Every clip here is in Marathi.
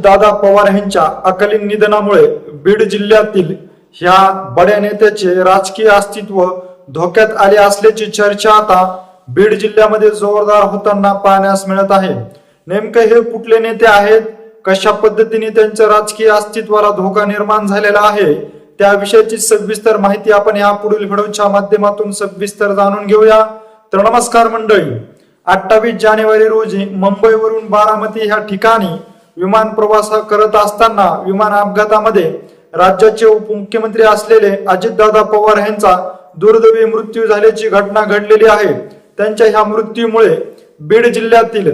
दादा पवार यांच्या अकालीन निधनामुळे बीड जिल्ह्यातील ह्या बड्या नेत्याचे राजकीय अस्तित्व धोक्यात आले असल्याची चर्चा आता बीड जिल्ह्यामध्ये जोरदार होताना पाहण्यास मिळत आहे. नेमके हे कुठले नेते आहेत? कशा पद्धतीने त्यांच्या राजकीय अस्तित्वाला धोका निर्माण झालेला आहे? त्याविषयीची सविस्तर माहिती आपण या पुढील व्हिडिओच्या माध्यमातून सविस्तर जाणून घेऊया. तर नमस्कार मंडळी. अठ्ठावीस जानेवारी रोजी मुंबईवरून बारामती ह्या ठिकाणी विमान प्रवास करत असताना विमान अपघातामध्ये राज्याचे उपमुख्यमंत्री असलेले अजितदादा पवार यांचा दुर्दैवी मृत्यू झाल्याची घटना घडलेली आहे. त्यांच्या ह्या मृत्यूमुळे बीड जिल्ह्यातील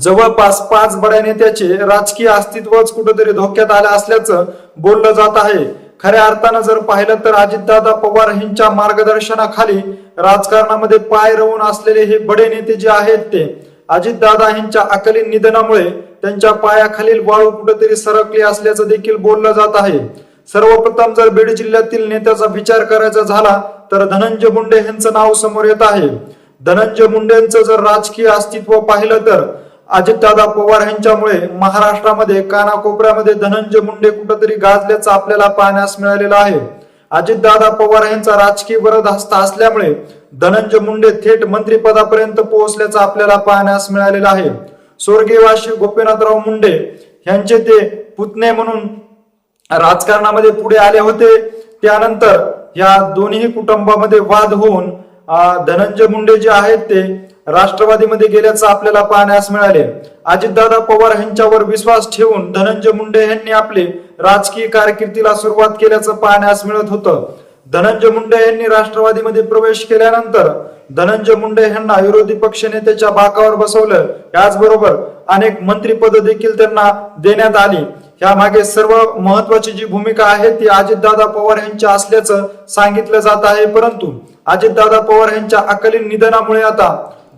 जवळपास पाच बड्या नेत्याचे राजकीय अस्तित्वच कुठेतरी धोक्यात आलं असल्याचं बोललं जात आहे. खऱ्या अर्थानं जर पाहिलं तर अजितदादा पवार यांच्या मार्गदर्शनाखाली राजकारणामध्ये पाय रवून असलेले हे बडे नेते जे आहेत ते अजितदादा यांच्या अकलीन निधनामुळे त्यांच्या पायाखालील वाळू कुठेतरी सरकली असल्याचं देखील बोललं जात आहे. सर्वप्रथम जर बीड जिल्ह्यातील नेत्याचा विचार करायचा झाला तर धनंजय मुंडे यांचं नाव समोर येत आहे. धनंजय मुंडेंचं जर राजकीय अस्तित्व पाहिलं तर अजितदादा पवार यांच्यामुळे महाराष्ट्रामध्ये कानाकोपऱ्यामध्ये धनंजय मुंडे कुठंतरी गाजल्याचं आपल्याला पाहण्यास मिळालेलं आहे. अजितदादा पवार यांचा राजकीय वरदहस्त असल्यामुळे धनंजय मुंडे थेट मंत्रिपदापर्यंत पोहोचल्याचं आपल्याला पाहण्यास मिळालेलं आहे. स्वर्गीयवासी गोपीनाथराव मुंडे यांचे ते पुतणे म्हणून राजकारणामध्ये पुढे आले होते. त्यानंतर या दोन्ही कुटुंबामध्ये वाद होऊन धनंजय मुंडे जे आहेत ते राष्ट्रवादीमध्ये गेल्याचं आपल्याला पाहण्यास मिळाले. अजितदादा पवार यांच्यावर विश्वास ठेवून धनंजय मुंडे यांनी आपले राजकीय कारकिर्दीला सुरुवात केल्याचं पाहण्यास मिळत होतं. धनंजय मुंडे यांनी राष्ट्रवादीमध्ये प्रवेश केल्यानंतर धनंजय मुंडे यांना विरोधी पक्ष नेत्याच्या बाकावर बसवलं. याचबरोबर अनेक मंत्रीपद देखील त्यांना देण्यात आली. या मागे सर्व महत्वाची जी भूमिका आहे ती अजितदादा पवार यांच्या असल्याचं सांगितलं जात आहे. परंतु अजितदादा पवार यांच्या अकालीन निधनामुळे आता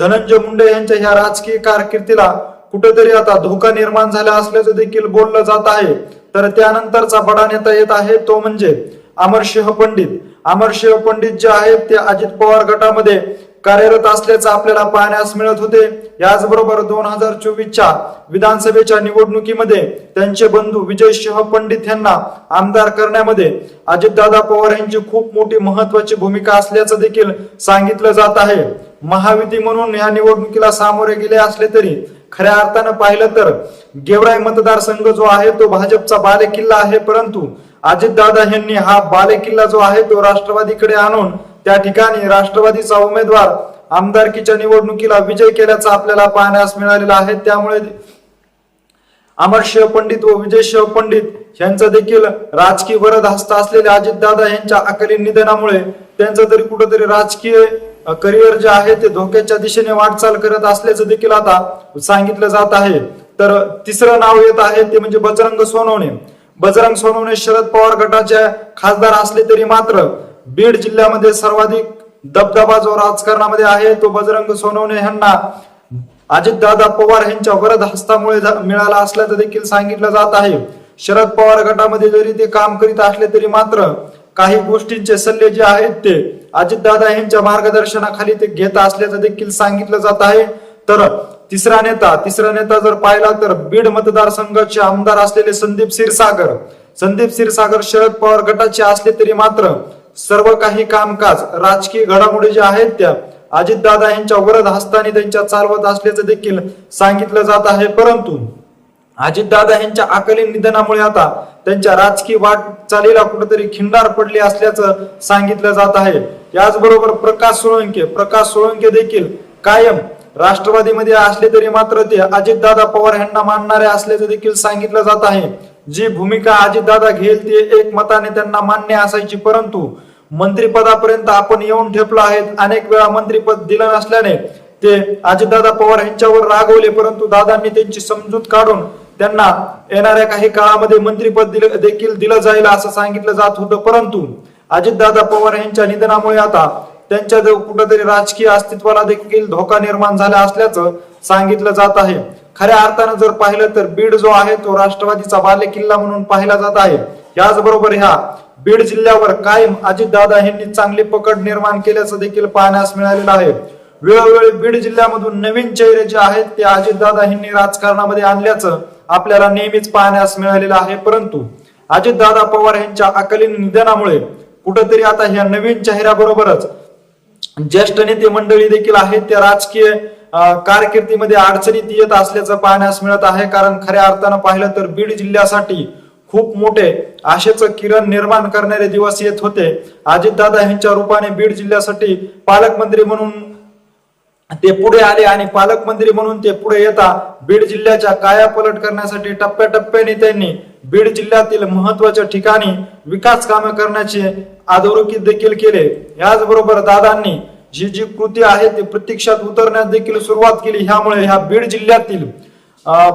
धनंजय मुंडे यांच्या ह्या राजकीय कारकिर्दीला कुठेतरी आता धोका निर्माण झाला असल्याचं देखील बोललं जात आहे. तर त्यानंतरचा बडा नेता येत आहे तो म्हणजे अमरसिंह पंडित अमरसिंह पंडित जे आहेत ते अजित पवार गटामध्ये कार्यरत असल्याचं आपल्याला पाहण्यास मिळत होते. याचबरोबर दोन हजार चोवीसच्या विधानसभेच्या निवडणुकीमध्ये त्यांचे बंधू विजय सिंह पंडित यांना आमदार करण्यामध्ये अजितदादा पवार यांची खूप मोठी महत्वाची भूमिका असल्याचं देखील सांगितलं जात आहे. महायुती म्हणून या निवडणुकीला सामोरे गेले असले तरी खऱ्या अर्थानं पाहिलं तर गेवराई मतदारसंघ जो आहे तो भाजपचा बालेकिल्ला आहे परंतु अजितदादा यांनी हा बालेकिल्ला जो आहे तो राष्ट्रवादीकडे आणून त्या ठिकाणी राष्ट्रवादीचा उमेदवार आमदारकीच्या निवडणुकीला विजय केल्याचा आपल्याला पाहण्यास मिळालेला आहे. त्यामुळे अमर शिव पंडित व विजय शिव पंडित यांचा देखील राजकीय वरद हस्त असलेले अजितदादा यांच्या अकाली निधनामुळे त्यांचं तरी कुठंतरी राजकीय करिअर जे आहे ते धोक्याच्या दिशेने वाटचाल करत असल्याचं देखील आता सांगितलं जात आहे. तर तिसरं नाव येत आहे ते म्हणजे बजरंग सोनवणे. बजरंग सोनवणे शरद पवार गटाचे खासदार असले तरी मात्र बीड जिल्ह्यामध्ये सर्वाधिक दबदबा जो राजकारणामध्ये आहे. तो बजरंग सोनवणे यांना अजितदादा पवार यांच्या वरद हस्तामुळे मिळाला असल्याचं देखील सांगितलं जात आहे. शरद पवार गटामध्ये जरी ते काम करीत असले तरी मात्र काही गोष्टींचे सल्ले जे आहेत ते अजितदादा यांच्या मार्गदर्शनाखाली ते घेत असल्याचं देखील सांगितलं जात आहे. तर तिसरा नेता तिसरा नेता जर पाहिला तर बीड मतदारसंघाचे आमदार असलेले संदीप क्षीरसागर. संदीप क्षीरसागर शरद पवार गटाचे असले तरी मात्र सर्व काही कामकाज राजकीय घडामोडी ज्या आहेत त्या अजितदादा यांच्या वरद हस्ताने त्यांच्या चालवत असल्याचं देखील सांगितलं जात आहे. परंतु अजितदादा यांच्या अकाली निधनामुळे आता त्यांच्या राजकीय वाटचालीला कुठेतरी खिंडार पडली असल्याचं सांगितलं जात आहे. याचबरोबर प्रकाश सोळंके प्रकाश सोळंके देखील कायम राष्ट्रवादीमध्ये असले तरी मात्र ते अजितदादा पवार यांना मानणारे असल्याचं देखील सांगितलं जात आहे. जी भूमिका अजितदादा घेईल ती एक मताने त्यांना मान्य असायची परंतु मंत्रिपदापर्यंत आपण येऊन ठेपलो आहेत. अनेक वेळा मंत्रिपद दिलं नसल्याने ते अजितदादा पवार यांच्यावर रागवले परंतु दादांनी त्यांची समजूत काढून त्यांना येणाऱ्या काही काळामध्ये मंत्रिपद दिलं देखील दिलं जाईल असं सांगितलं जात होतं. परंतु अजितदादा पवार यांच्या निधनामुळे आता त्यांच्या कुठेतरी राजकीय अस्तित्वाला देखील धोका निर्माण झाला असल्याचं सांगितलं जात आहे. खऱ्या अर्थानं जर पाहिलं तर बीड जो आहे तो राष्ट्रवादीचा बालेकिल्ला म्हणून पाहिला जात आहे. याचबरोबर ह्या बीड जिल्ह्यावर कायम अजितदादा यांनी चांगली पकड निर्माण केल्याचं देखील पाहण्यास मिळालेलं आहे. वेळोवेळी बीड जिल्ह्यामधून नवीन चेहरे जे आहेत ते अजितदादा यांनी राजकारणामध्ये आणल्याचं आपल्याला नेहमीच पाहण्यास मिळालेलं आहे. परंतु अजितदादा पवार यांच्या अकालीन निधनामुळे कुठंतरी आता ह्या नवीन चेहऱ्याबरोबरच ज्येष्ठ नेते मंडळी देखील आहेत त्या राजकीय कारकिर्दीमध्ये अडचणीत येत असल्याचं पाहण्यास मिळत आहे. कारण खऱ्या अर्थानं पाहिलं तर बीड जिल्ह्यासाठी खूप मोठे आशेचं किरण निर्माण करणारे दिवस येत होते. अजितदादा यांच्या रूपाने बीड जिल्ह्यासाठी पालकमंत्री म्हणून ते पुढे आले आणि पालकमंत्री म्हणून ते पुढे येता बीड जिल्ह्याच्या कायापलट करण्यासाठी टप्प्याटप्प्याने त्यांनी बीड जिल्ह्यातील महत्त्वाच्या ठिकाणी विकास कामे करण्याचे अधोरेखित देखील केले. याचबरोबर दादांनी जी जी कृती आहे ती प्रत्यक्षात उतरण्यास देखील सुरुवात केली. ह्यामुळे ह्या बीड जिल्ह्यातील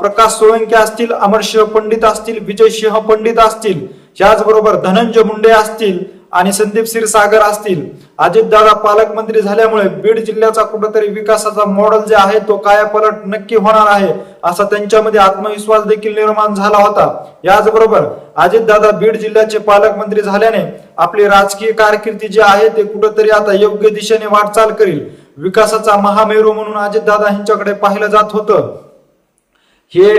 प्रकाश सोळंके असतील अमरसिंह पंडित असतील विजयसिंह पंडित असतील याचबरोबर धनंजय मुंडे असतील आणि संदीप क्षीरसागर असतील. अजितदादा पालकमंत्री झाल्यामुळे बीड जिल्ह्याचा कुठेतरी विकासाचा मॉडेल जे आहे तो कायापलट नक्की होणार आहे असा त्यांच्यामध्ये आत्मविश्वास देखील निर्माण झाला होता. याचबरोबर अजितदादा बीड जिल्ह्याचे पालकमंत्री झाल्याने आपली राजकीय कारकिर्दी जी आहे ते कुठेतरी आता योग्य दिशेने वाटचाल करील. विकासाचा महामेरू म्हणून अजितदादा यांच्याकडे पाहिलं जात होतं. हे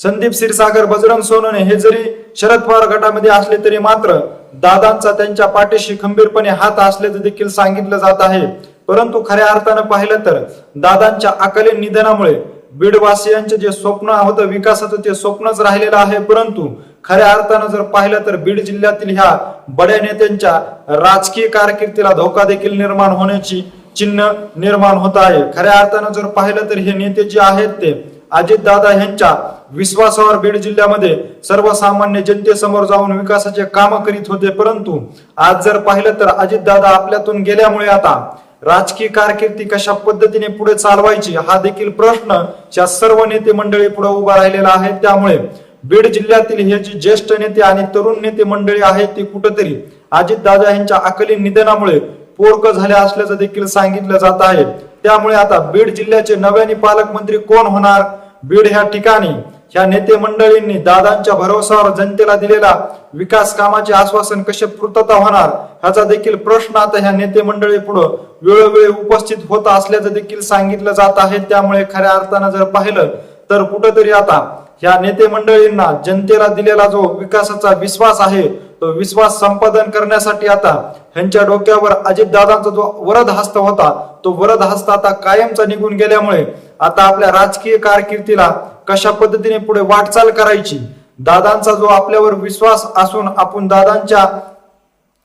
संदीप क्षीरसागर बजरंग सोनने हे जरी शरद पवार गटामध्ये असले तरी मात्र दादांचा त्यांच्या पाठीशी खंबीरपणे हात असल्याचं देखील सांगितलं जात आहे. परंतु खऱ्या अर्थानं पाहिलं तर दादांच्या अकालीन निधनामुळे बीडवासियांचे जे स्वप्न होतं विकासाचं ते स्वप्नच राहिलेलं आहे. परंतु खऱ्या अर्थानं जर पाहिलं तर बीड जिल्ह्यातील ह्या बड्या नेत्यांच्या राजकीय कारकिर्दीला धोका देखील निर्माण होण्याची चिन्ह निर्माण होत आहे. खऱ्या अर्थानं जर पाहिलं तर हे नेते जे आहेत ते अजितदादा यांच्या विश्वासावर बीड जिल्ह्यामध्ये सर्वसामान्य जनतेसमोर जाऊन विकासाचे काम करीत होते परंतु आज जर पाहिलं तर अजितदादा आपल्यातून गेल्यामुळे आता राजकीय कारकिर्दी कशा पद्धतीने पुढे चालवायची हा देखील प्रश्न या सर्व नेते मंडळी पुढे उभा राहिलेला आहे त्यामुळे बीड जिल्ह्यातील हे जे ज्येष्ठ नेते आणि तरुण नेते मंडळी आहेत ते कुठेतरी अजितदादा यांच्या अकलीन निधनामुळे पोरक झाले असल्याचं देखील सांगितलं जात आहे. त्यामुळे आता बीड जिल्ह्याचे नव्याने पालकमंत्री कोण होणार? बीड ह्या ठिकाणी ह्या नेते मंडळींनी दादांच्या भरोसावर जनतेला दिलेला विकास कामाचे आश्वासन कसे पूर्तता होणार ह्याचा देखील प्रश्न आता ह्या नेते मंडळी पुढे वेळोवेळी उपस्थित होत असल्याचं देखील सांगितलं जात आहे. त्यामुळे खऱ्या अर्थानं जर पाहिलं तर कुठंतरी आता ह्या नेते मंडळींना जनतेला दिलेला जो विकासाचा विश्वास आहे तो विश्वास संपादन करण्यासाठी आता ह्यांच्या डोक्यावर अजितदादांचा जो वरद हस्त होता तो वरद हस्त आता कायमचा निघून गेल्यामुळे आता आपल्या राजकीय कारकिर्दीला कशा पद्धतीने पुढे वाटचाल करायची? दादांचा जो आपल्यावर विश्वास असून आपण दादांच्या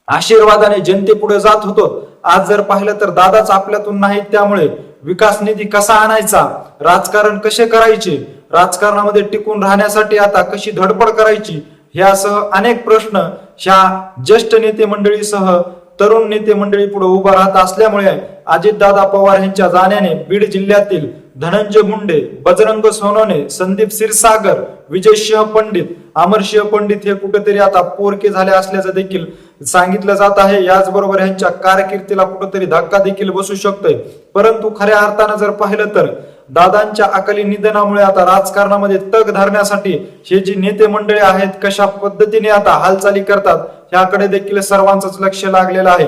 आशीर्वादाने जनते पुढे जात होतो. आज जर पाहिलं तर दादाच आपल्यातून नाहीत त्यामुळे विकास निधी कसा आणायचा? राजकारण कसे करायचे? राजकारणामध्ये टिकून राहण्यासाठी आता कशी धडपड करायची? ह्यासह अनेक प्रश्न ह्या ज्येष्ठ नेते मंडळीसह तरुण नेते मंडळी पुढे उभा राहत असल्यामुळे अजितदादा पवार यांच्या जाण्याने बीड जिल्ह्यातील धनंजय मुंडे बजरंग सोनोने संदीप क्षीरसागर विजयसिंह पंडित अमरसिंह पंडित हे कुठेतरी आता पोरके झाले असल्याचं देखील सांगितलं जात आहे. याचबरोबर यांच्या कारकिर्दीला कुठेतरी धक्का देखील बसू शकतोय. परंतु खऱ्या अर्थानं जर पाहिलं तर दादांच्या अकाली निधनामुळे आता राजकारणामध्ये तग धरण्यासाठी हे जी नेते मंडळी आहेत कशा पद्धतीने आता हालचाली करतात ह्याकडे देखील सर्वांचंच लक्ष लागलेलं आहे.